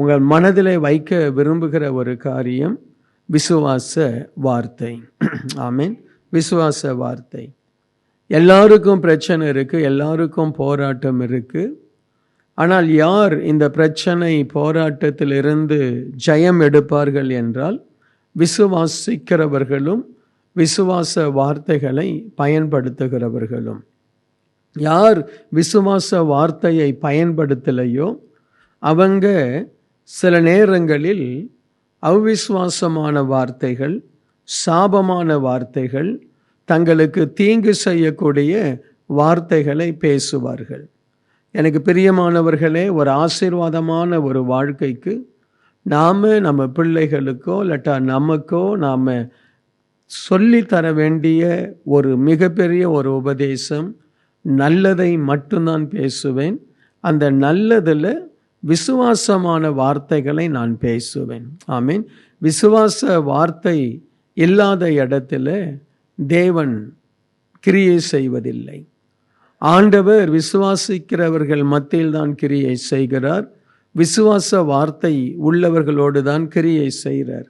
உங்கள் மனதில் வைக்க விரும்புகிற ஒரு காரியம் விசுவாச வார்த்தை. ஆமீன். விசுவாச வார்த்தை. எல்லாருக்கும் பிரச்சனை இருக்குது எல்லாருக்கும் போராட்டம் இருக்குது ஆனால் யார் இந்த பிரச்சனை போராட்டத்திலிருந்து ஜெயம் எடுப்பார்கள் என்றால் விசுவாசிக்கிறவர்களும் விசுவாச வார்த்தைகளை பயன்படுத்துகிறவர்களும். யார் விசுவாச வார்த்தையை பயன்படுத்தலையோ அவங்க சில நேரங்களில் அவிசுவாசமான வார்த்தைகள் சாபமான வார்த்தைகள் தங்களுக்கு தீங்கு செய்யக்கூடிய வார்த்தைகளை பேசுவார்கள். எனக்கு பிரியமானவர்களே ஒரு ஆசீர்வாதமான ஒரு வாழ்க்கைக்கு நாம் நம்ம பிள்ளைகளுக்கோ இல்லாட்டா நமக்கோ நாம் சொல்லித்தர வேண்டிய ஒரு மிகப்பெரிய ஒரு உபதேசம் நல்லதை மட்டும்தான் பேசுவேன். அந்த நல்லதில் விசுவாசமான வார்த்தைகளை நான் பேசுவேன். ஆமீன். விசுவாச வார்த்தை இல்லாத இடத்துல தேவன் கிரியை செய்வதில்லை. ஆண்டவர் விசுவாசிக்கிறவர்கள் மத்தியில் தான் கிரியை செய்கிறார். விசுவாச வார்த்தை உள்ளவர்களோடு தான் கிரியை செய்கிறார்.